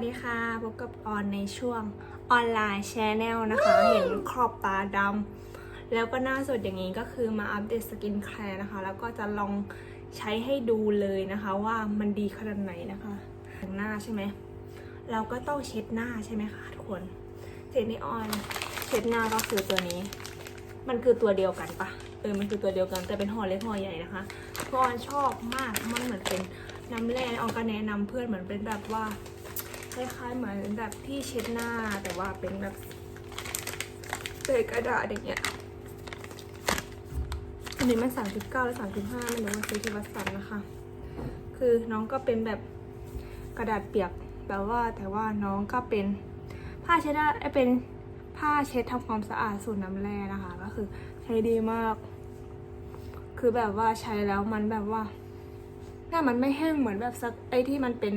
วัสดีค่ะ พบกับออนในช่วงออนไลน์แชนแนลนะคะ เห็นขอบตาดำแล้วก็หน้าสดอย่างนี้ก็คือมาอัปเดตสกินแคร์นะคะ แล้วก็จะลองใช้ให้ดูเลยนะคะว่ามันดีขนาดไหนนะคะแต่งหน้าใช่ไหม เราก็ต้องเช็ดหน้าใช่ไหมคะทุกคนเช็ดนี่ออนเช็ดหน้าก็คือตัวนี้ มันคือตัวเดียวกันปะเออมันคือตัวเดียวกันแต่เป็นห่อเล็กห่อใหญ่นะคะเพราะออนชอบมากมันเหมือนเป็นน้ำแร่ออนก็แนะนำเพื่อนเหมือนเป็นแบบว่าค ล้ายๆเหมือนแบบที่เช็ดหน้าแต่ว่าเป็นแบบเป็นกระดาษอย่างเงี้ยอันนี้มันสามสิบเก้าและสามสิบห้าไม่รู้ว่าซื้อที่วัดสันนะคะ คือน้องก็เป็นแบบกระดาษเปียกแบบว่าแต่ว่าน้องก็เป็นผ้าเช็ดหน้าเอ้เป็นผ้าเช็ดทำความสะอาดสูตรน้ำแร่นะคะ ก็คือใช้ดีมาก คือแบบว่าใช้แล้วมันแบบว่าหน้ามันไม่แห้งเหมือนแบบสักไอที่มันเป็น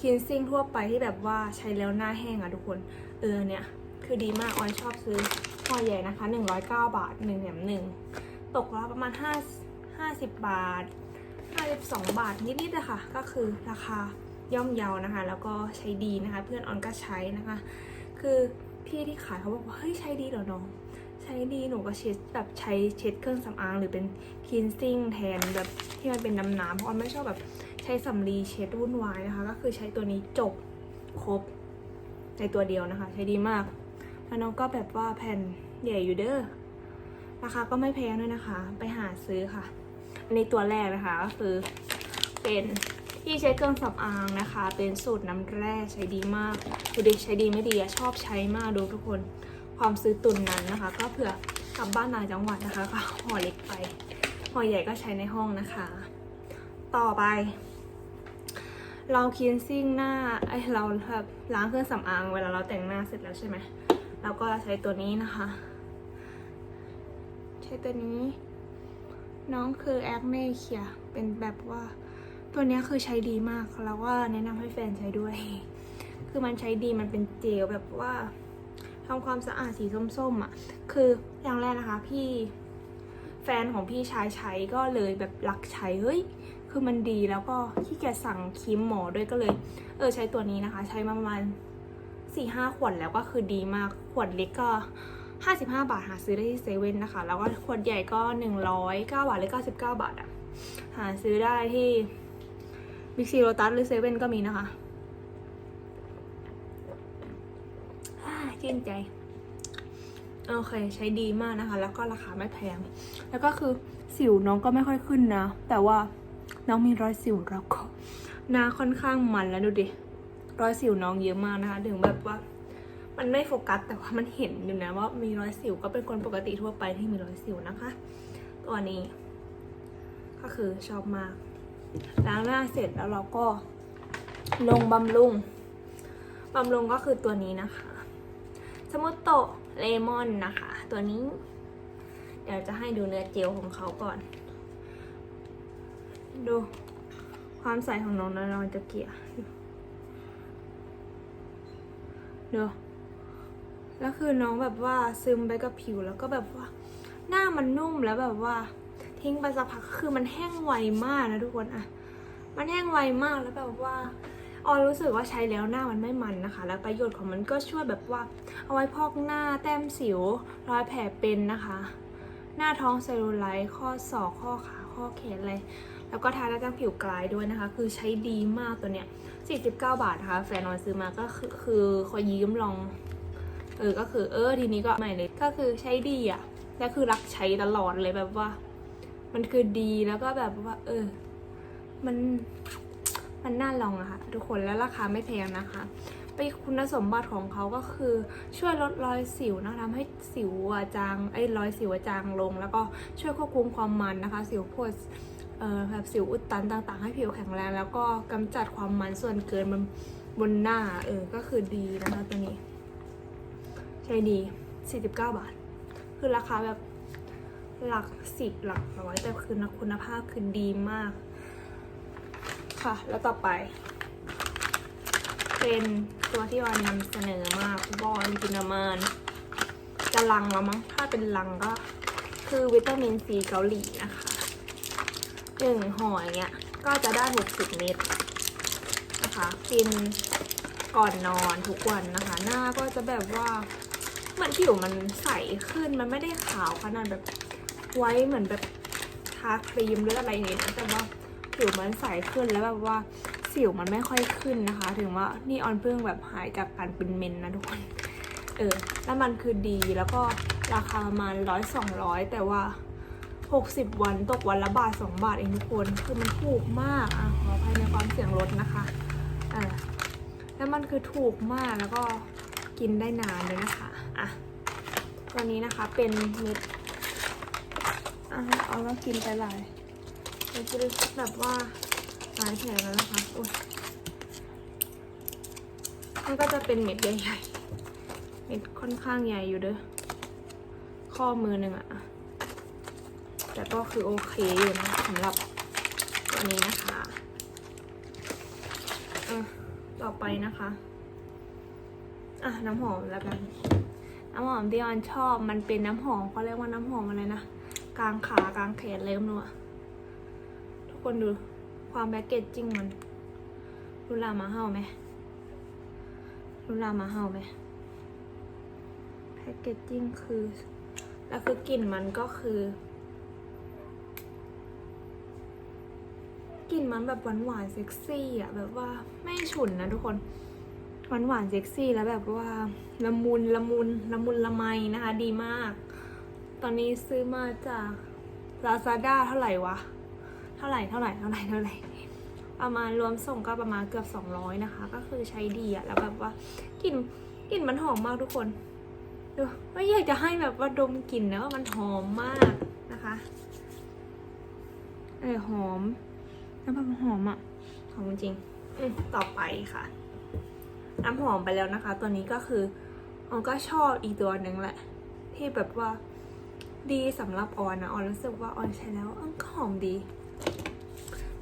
คินซิ่งทั่วไปที่แบบว่าใช้แล้วหน้าแห้งอะทุกคน เออเนี่ย คือดีมากออยชอบซื้อห่อใหญ่นะคะ 109 บาท1แถม1 ตกละประมาณ 5 50 บาท 52 บาทนิดๆอะค่ะก็คือราคาย่อมเยานะคะ แล้วก็ใช้ดีนะคะ เพื่อนออนก็ใช้นะคะ คือพี่ที่ขายเขาบอกว่าเฮ้ยใช้ดีเหรอน้องใช้ดีหนูก็เช็ดแบบใช้เช็ดเครื่องสำอางหรือเป็นคลีนซิ่งแทนแบบที่มันเป็นน้ำน้ำเพราะออนไม่ชอบแบบ ช้สำลีเช็ดวุ่นวายนะคะ ก็คือใช้ตัวนี้จบครบในตัวเดียวนะคะ ใช้ดีมาก แล้วน้องก็แบบว่าแผ่นใหญ่อยู่เด้อราคาก็ไม่แพงด้วยนะคะ ไปหาซื้อค่ะ อันนี้ตัวแรกนะคะก็คือเป็นที่ใช้เครื่องสำอางนะคะ เป็นสูตรน้ำแร่ใช้ดีมากดูดิใช้ดีไม่ดีอะชอบใช้มากดูทุกคนความซื้อตุนนั้นนะคะ ก็เผื่อกลับบ้านต่างจังหวัดนะคะก็ห่อเล็กไปห่อใหญ่ก็ใช้ในห้องนะคะ ต่อไป เราคลีนซิ่งหน้าไอยเราแบบล้างเครื่องสำอางเวลาเราแต่งหน้าเสร็จแล้วใช่ไหมเราก็ใช้ตัวนี้นะคะ ใช้ตัวนี้ น้องคือแอคเน่เคียเป็นแบบว่า ตัวนี้คือใช้ดีมากแล้วก็แนะนำให้แฟนใช้ด้วย คือมันใช้ดีมันเป็นเจลแบบว่าทำความสะอาดสีส้มๆอะ คืออย่างแรกนะคะพี่แฟนของพี่ชายใช้ก็เลยแบบรักใช้เฮ้ย คือมันดีแล้วก็ขี้เกียจสั่งครีมหมอด้วยก็เลย เออใช้ตัวนี้นะคะ ใช้มาประมาณสี่ห้าขวดแล้วก็คือดีมากขวดเล็กก็ห้าสิบห้าบาทหาซื้อได้ที่เซเว่นนะคะ แล้วก็ขวดใหญ่ก็หนึ่งร้อยเก้าบาทหรือเก้าสิบเก้าบาทอะหาซื้อได้ที่บิ๊กซีโรตัสหรือเซเว่นก็มีนะคะชื่นใจ โอเค ใช้ดีมากนะคะ แล้วก็ราคาไม่แพง แล้วก็คือสิวน้องก็ไม่ค่อยขึ้นนะ แต่ว่า น้องมีรอยสิวแล้วก็หน้าค่อนข้างมันแล้วดูดิ รอยสิวน้องเยอะมากนะคะ ถึงแบบว่า มันไม่โฟกัสแต่ว่ามันเห็นอยู่นะว่ามีรอยสิวก็เป็นคนปกติทั่วไปที่มีรอยสิวนะคะ ตัวนี้ ก็คือชอบมาก ล้างหน้าเสร็จแล้วเราก็ลงบำรุงบำรุงก็คือตัวนี้นะคะ สมุตโตเลมอนนะคะ ตัวนี้ เดี๋ยวจะให้ดูเนื้อเจลของเขาก่อน ดู ความใสของน้องนะเราจะเกลี่ยดูแล้วคือน้องแบบว่าซึมไปกับผิวแล้วก็แบบว่า หน้ามันนุ่มแล้วแบบว่า ทิ้งไปสักพักคือมันแห้งไวมากนะทุกคนอะมันแห้งไวมากแล้วแบบว่าออยรู้สึกว่าใช้แล้วหน้ามันไม่มันนะคะ แล้วประโยชน์ของมันก็ช่วยแบบว่า เอาไว้พอกหน้าแต้มสิว รอยแผลเป็นนะคะ หน้าท้องเซลลูไลท์ข้อศอกข้อขาข้อแขนอะไร แล้วก็ทาแล้วจังผิวกลายด้วยนะคะ คือใช้ดีมากตัวเนี้ย 49 บาทนะคะ แฟนนอยซื้อมาก็คือคือขอยืมลอง เออ ก็คือเออทีนี้ก็ใหม่เลย ก็คือใช้ดีอะแล้วคือรักใช้ตลอดเลยแบบว่า มันคือดีแล้วก็แบบว่า เออ มัน มันน่าลองอะค่ะทุกคนแล้วราคาไม่แพงนะคะไปคุณสมบัติของเขาก็คือช่วยลดรอยสิวนะทำให้สิวอะจางไอ้รอยสิวจางลง แล้วก็ช่วยควบคุมความมันนะคะ สิวพวกเอ่อ แบบสิวอุดตันต่างๆ ให้ผิวแข็งแรง แล้วก็กำจัดความมันส่วนเกินบนบนหน้าเออก็คือดีนะคะตัวนี้ ใช้ดี 49 บาท คือราคาแบบหลักสิบหลักร้อยแต่คือคุณภาพคือดีมาก ค่ะ แล้วต่อไป เป็นตัวที่วันนำเสนอมากบอลกินามานจะลังแล้วมั้งถ้าเป็นลังก็คือวิตามินซีเกาหลีนะคะ หนึ่งห่ออย่างเงี้ยก็จะได้ 60 เม็ดนะคะกินก่อนนอนทุกวันนะคะ หน้าก็จะแบบว่าเหมือนผิวมันใสขึ้นมันไม่ได้ขาวขนาดแบบไว้เหมือนแบบทาครีมหรืออะไรอย่างเงี้ยแต่ว่าผิวมันใสขึ้นแล้วแบบว่าสิวมันไม่ค่อยขึ้นนะคะ ถึงว่านี่ออนเพิ่งแบบหายจากการเป็นเมนนะทุกคนเออแล้วมันคือดีแล้วก็ราคาประมาณร้อยสองร้อยแต่ว่า 60 วันตกวันละบาท 2 บาทเองทุกคน คือมันถูกมากอะขออภัยในความเสียงรถนะคะอ่าแล้วมันคือถูกมากแล้วก็กินได้นานเลยนะคะอะตัวนี้นะคะเป็นเม็ดอะเอาแล้วกินไปหลายมันจะแบบว่าหลายแผลแล้วนะคะโอ้ยมันก็จะเป็นเม็ดใหญ่ๆ เม็ดค่อนข้างใหญ่อยู่เด้อข้อมือหนึ่งอะ แต่ก็คือโอเคอยู่นะสำหรับตัวนี้นะคะต่อไปนะคะ อะน้ำหอมแล้วกัน น้ำหอมที่ออนชอบมันเป็นน้ำหอมเขาเรียกว่าน้ำหอมอะไรนะ กลางขากลางแขนเลยมั้งอะทุกคนดูความแพ็กเกจจิ้งมันรุลามาเห่าไหมรุลามาเห่าไหมแพ็กเกจจิ้งคือ แล้วคือกลิ่นมันก็คือ กลิ่นมันแบบหวานหวานเซ็กซี่อะแบบว่าไม่ฉุนนะทุกคนหวานหวานเซ็กซี่แล้วแบบว่าละมุนละมุนละมุนละไมนะคะ ดีมาก ตอนนี้ซื้อมาจาก Lazada เท่าไหร่วะ เท่าไหร่เท่าไหร่เท่าไหร่เท่าไหร่ประมาณรวมส่งก็ประมาณเกือบ 200 นะคะ ก็คือใช้ดีอะแล้วแบบว่ากลิ่นกลิ่นมันหอมมากทุกคนดูไม่อยากจะให้แบบว่าดมกลิ่นนะว่ามันหอมมากนะคะเออหอม น้ำมันหอมอะหอมจริงต่อไปค่ะ น้ำหอมไปแล้วนะคะ ตัวนี้ก็คือออนก็ชอบอีกตัวหนึ่งแหละ ที่แบบว่าดีสำหรับออนนะออนรู้สึกว่าออนใช้แล้วออนก็หอมดี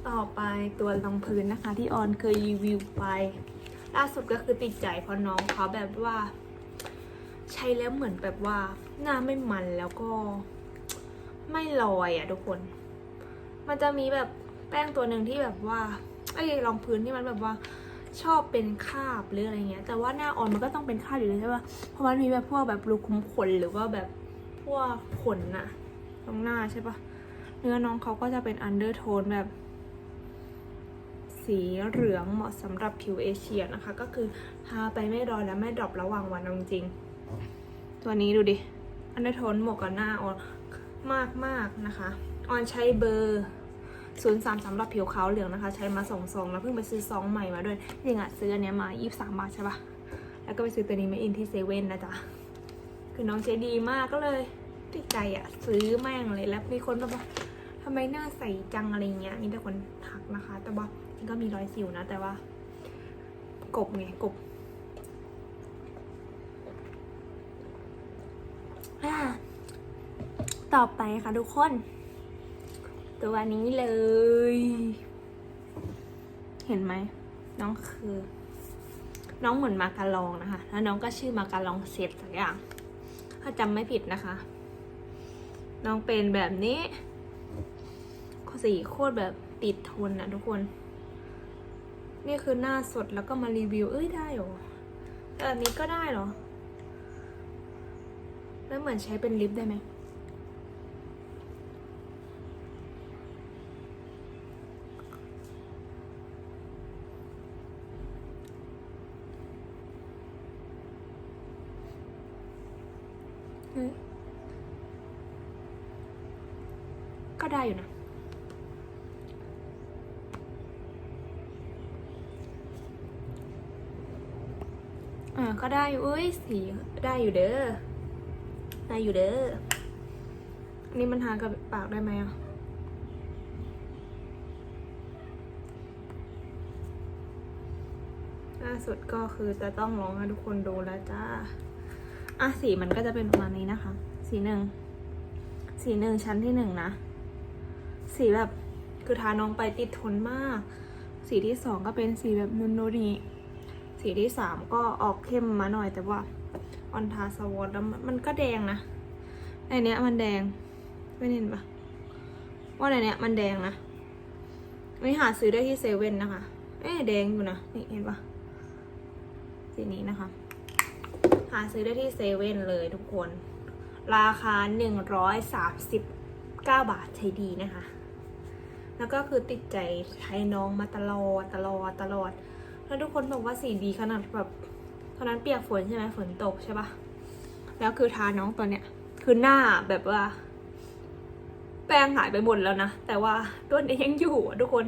ต่อไปตัวรองพื้นนะคะ ที่ออนเคยรีวิวไป ล่าสุดก็คือติดใจเพราะน้องเขาแบบว่า ใช้แล้วเหมือนแบบว่าหน้าไม่มันแล้วก็ไม่ลอยอะทุกคน มันจะมีแบบ แป้งตัวหนึ่งที่แบบว่าไอ้รองพื้นที่มันแบบว่าชอบเป็นคาบหรืออะไรเงี้ย แต่ว่าหน้าอ่อนมันก็ต้องเป็นคาบอยู่เลยใช่ปะเพราะมันมีแบบพวกแบบรูขุมขนหรือว่าแบบพวกขนน่ะตรงหน้าใช่ปะเนื้อน้องเขาก็จะเป็นอันเดอร์โทนแบบ สีเหลืองเหมาะสำหรับผิวเอเชียนะคะ ก็คือทาไปไม่รอยและไม่ดรอประหว่างวันจริง ตัวนี้ดูดิ อันเดอร์โทนเหมาะกับหน้าออนมากมากๆนะคะ ออนใช้เบอร์ ศูนย์สามสำหรับผิวขาวเหลืองนะคะ ใช้มาสองซองแล้วเพิ่งไปซื้อซองใหม่มาด้วยจริงอะซื้ออันเนี้ยมายี่สามบาทใช่ปะแล้วก็ไปซื้อตัวนี้มาอินที่เซเว่นนะจ๊ะคือน้องใช้ดีมากก็เลยติดใจอะซื้อแม่งเลยแล้วมีคนแบบว่าทำไมหน้าใสจังอะไรเงี้ยมีแต่คนทักนะคะ แต่ว่าจริงก็มีรอยสิวนะ แต่ว่า กบไงกบอ่าต่อไปค่ะทุกคน ตัวนี้เลย เห็นไหม น้องคือ น้องเหมือนมาการองนะคะ แล้วน้องก็ชื่อมาการองเซตสักอย่าง ถ้าจำไม่ผิดนะคะ น้องเป็นแบบนี้สีโคตรแบบติดทนนะทุกคน นี่คือหน้าสดแล้วก็มารีวิว เอ้ยได้หรอแต่แบบนี้ก็ได้เหรอ แล้วเหมือนใช้เป็นลิปได้ไหม ก็ได้อยู่นะอ่าก็ได้อยู่เอ้ยสีได้อยู่เด้อได้อยู่เด้ออันนี้มันทากับปากได้ไหมอะล่าสุดก็คือจะต้องลองให้ทุกคนดูแล้วจ้า อะสีมันก็จะเป็นประมาณนี้นะคะ สีหนึ่ง สีหนึ่งชั้นที่หนึ่งนะ สีแบบคือทาน้องไปติดทนมาก สีที่สองก็เป็นสีแบบนุนโนนีสีที่สามก็ออกเข้มมาหน่อยแต่ว่าออนทาสวอตแล้วมันก็แดงนะในเนี้ยมันแดง ไม่เห็นปะว่าในเนี้ยมันแดงนะไม่หาซื้อได้ที่เซเว่นนะคะ เอ๊แดงอยู่นะ นี่เห็นปะสีนี้นะคะ หาซื้อได้ที่เซเว่นเลยทุกคน ราคา 139 บาทใช้ดีนะคะ แล้วก็คือติดใจใช้น้องมาตลอดตลอดตลอด แล้วทุกคนบอกว่าสีดีขนาดแบบตอนนั้นเปียกฝนใช่ไหมฝนตกใช่ปะแล้วคือทาน้องตัวเนี้ย คือหน้าแบบว่า แป้งหายไปหมดแล้วนะ แต่ว่าตัวนี้ยังอยู่ทุกคน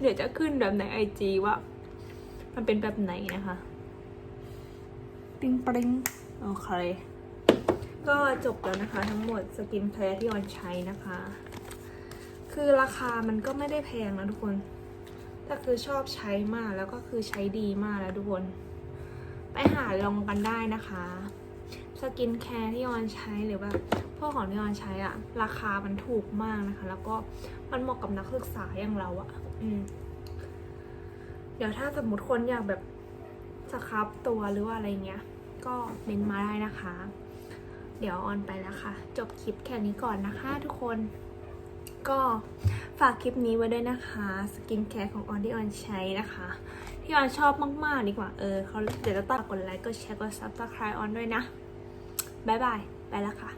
เดี๋ยวจะขึ้นแบบในไอจีว่า มันเป็นแบบไหนนะคะ ปิ้งปริ้งโอเค ก็จบแล้วนะคะ ทั้งหมดสกินแคร์ที่ออนใช้นะคะ คือราคามันก็ไม่ได้แพงนะทุกคนแต่คือชอบใช้มากแล้วก็คือใช้ดีมากแล้วทุกคน ไปหาลองกันได้นะคะสกินแคร์ที่ออนใช้หรือว่าพวกของที่ออนใช้อะราคามันถูกมากนะคะ แล้วก็มันเหมาะกับนักศึกษาอย่างเราอะอืมเดี๋ยวถ้าสมมติคนอยากแบบ สครับตัวหรือว่าอะไรเงี้ย ก็เมนมาได้นะคะ เดี๋ยวออนไปแล้วค่ะ จบคลิปแค่นี้ก่อนนะคะทุกคน ก็ฝากคลิปนี้ไว้ด้วยนะคะสกินแคร์ของออนที่ออนใช้นะคะ ที่ออนชอบมากๆดีกว่าเออเขาเดี๋ยวจะต้งกดไลค์กดแชร์กดซับสไครต์ออนด้วยนะ บ๊ายบาย ไปแล้วค่ะ